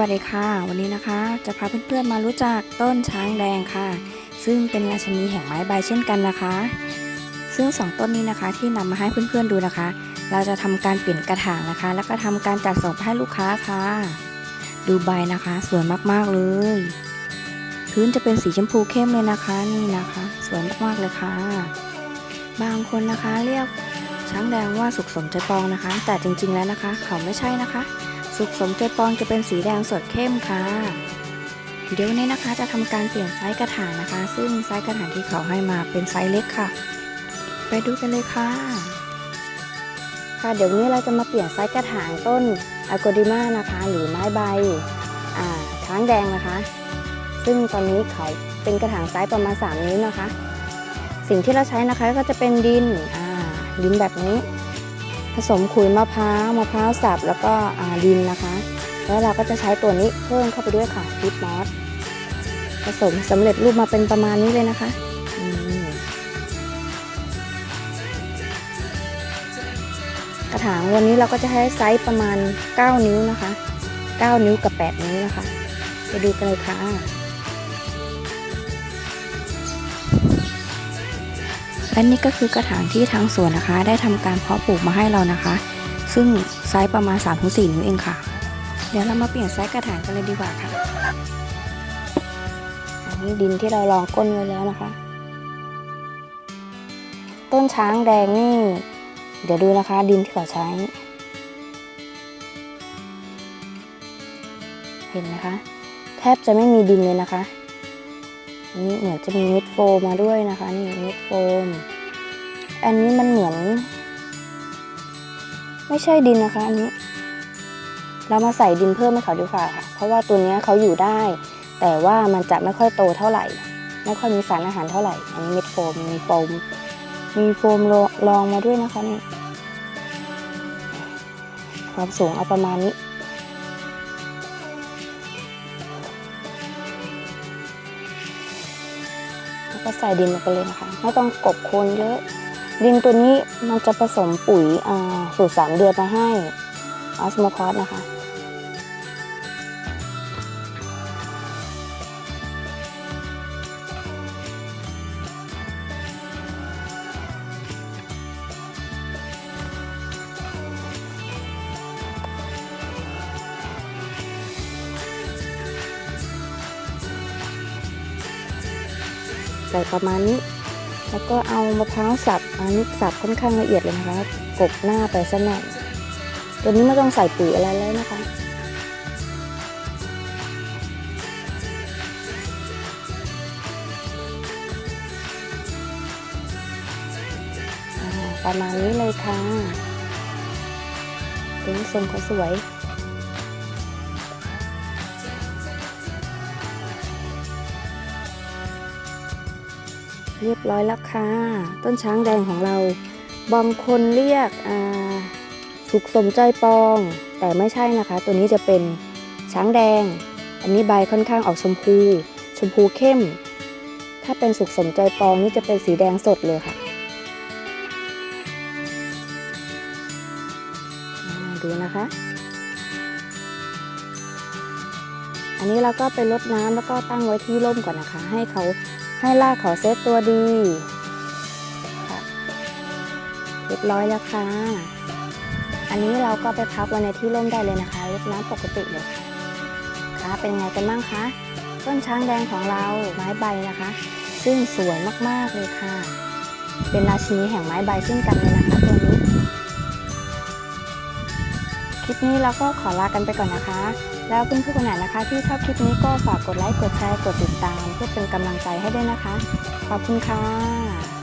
วัสดีค่ะ วันนี้นะคะ จะพาเพื่อนๆมารู้จักต้นช้างแดงค่ะ ซึ่งเป็นราชนีแห่งไม้ใบเช่นกันนะคะ ซึ่งสองต้นนี้นะคะที่นำมาให้เพื่อนๆดูนะคะ เราจะทำการเปลี่ยนกระถางนะคะ แล้วก็ทำการจัดส่งให้ลูกค้าค่ะ ดูใบนะคะ สวยมากๆเลย พื้นจะเป็นสีชมพูเข้มเลยนะคะนี่นะคะ สวยมากๆเลยค่ะ บางคนนะคะเรียกช้างแดงว่าสุขสมใจปองนะคะ แต่จริงๆแล้วนะคะ เขาไม่ใช่นะคะ สุขสมใจปองจะเป็นสีแดงสดเข้มค่ะ เดี๋ยวนี้นะคะจะทำการเปลี่ยนไซส์กระถางนะคะ ซึ่งไซส์กระถางที่เขาให้มาเป็นไซส์เล็กค่ะ ไปดูกันเลยค่ะ ค่ะเดี๋ยวนนี้เราจะมาเปลี่ยนไซส์กระถางต้นอะโกดิมานะคะ หรือไม้ใบอ่าช้างแดงนะคะ ซึ่งตอนนี้เขาเป็นกระถางไซส์ประมาณ 3 นิ้วนะคะ สิ่งที่เราใช้นะคะก็จะเป็นดินอ่าดินแบบนี้ ผสมขุยมะพร้าวมะพร้าวสับแล้วก็ดินนะคะ แล้วเราก็จะใช้ตัวนี้เพิ่มเข้าไปด้วยค่ะพิทมอสผสมสำเร็จรูปมาเป็นประมาณนี้เลยนะคะกระถางวันนี้เราก็จะให้ไซส์ประมาณ 9 นิ้วนะคะ 9 นิ้วกับ 8 นิ้วนะคะ ไปดูกันเลยค่ะ และนี่ก็คือกระถางที่ทางสวนนะคะ ได้ทำการเพาะปลูกมาให้เรานะคะ ซึ่งไซส์ประมาณ3-4นิ้วเองค่ะ เดี๋ยวเรามาเปลี่ยนไซส์กระถางกันเลยดีกว่าค่ะนนี้ดินที่เราลองก้นไว้แล้วนะคะ ต้นช้างแดงนี่ เดี๋ยวดูนะคะดินที่เขาใช้ เห็นนะคะ แทบจะไม่มีดินเลยนะคะ นนี้เหมือนจะมีเม็ดโฟมมาด้วยนะคะนี่เม็ดโฟม อันนี้มันเหมือน ไม่ใช่ดินนะคะ อันนี้ เรามาใส่ดินเพิ่มให้เขาดีกว่าค่ะ เพราะว่าตัวนี้เขาอยู่ได้ แต่ว่ามันจะไม่ค่อยโตเท่าไหร่ ไม่ค่อยมีสารอาหารเท่าไหร่ อันนี้เม็ดโฟมมีโฟม มีโฟมรองมาด้วยนะคะนี่ความสูงเอาประมาณนี้ ก็ใส่ดินลงไปเลยนะคะ ไม่ต้องกบโคนเยอะ ดินตัวนี้มันจะผสมปุ๋ยอ่าสูตรสามเดือนมาให้ออสโมคอสนะคะ ส่ประมาณนี้ แล้วก็เอามะพร้าวสับอันนี้สับค่อนข้างละเอียดเลยนะคะกบหน้าไปสักหน่อยตัวนี้ไม่ต้องใส่ปุ๋ยอะไรแล้วนะคะประมาณนี้เลยค่ะเป็นทรงเขาสวย เรียบร้อยแล้วค่ะ ต้นช้างแดงของเรา บางคนเรียกสุขสมใจปอง แต่ไม่ใช่นะคะ ตัวนี้จะเป็นช้างแดง อันนี้ใบค่อนข้างออกชมพู ชมพูเข้ม ถ้าเป็นสุขสมใจปองนี่จะเป็นสีแดงสดเลยค่ะดูนะคะ อันนี้เราก็ไปรดน้ำแล้วก็ตั้งไว้ที่ร่มก่อนนะคะ ให้เขา ให้รากเขาเซตตัวดีค่ะเรียบร้อยแล้วค่ะ อันนี้เราก็ไปพักไว้ในที่ร่มได้เลยนะคะรดน้ำปกติเลยค่ะค่ะเป็นไงกันบ้างคะต้นช้างแดงของเราไม้ใบนะคะ ซึ่งสวยมากๆเลยค่ะ เป็นราชินีแห่งไม้ใบเช่นกันเลยนะคะตัวนี้ คลิปนี้เราก็ขอลากันไปก่อนนะคะ แล้วเพื่อนๆคนไหนนะคะ ที่ชอบคลิปนี้ก็ฝากกดไลค์ กดแชร์ กดติดตาม เพื่อเป็นกำลังใจให้ด้วยนะคะ ขอบคุณค่ะ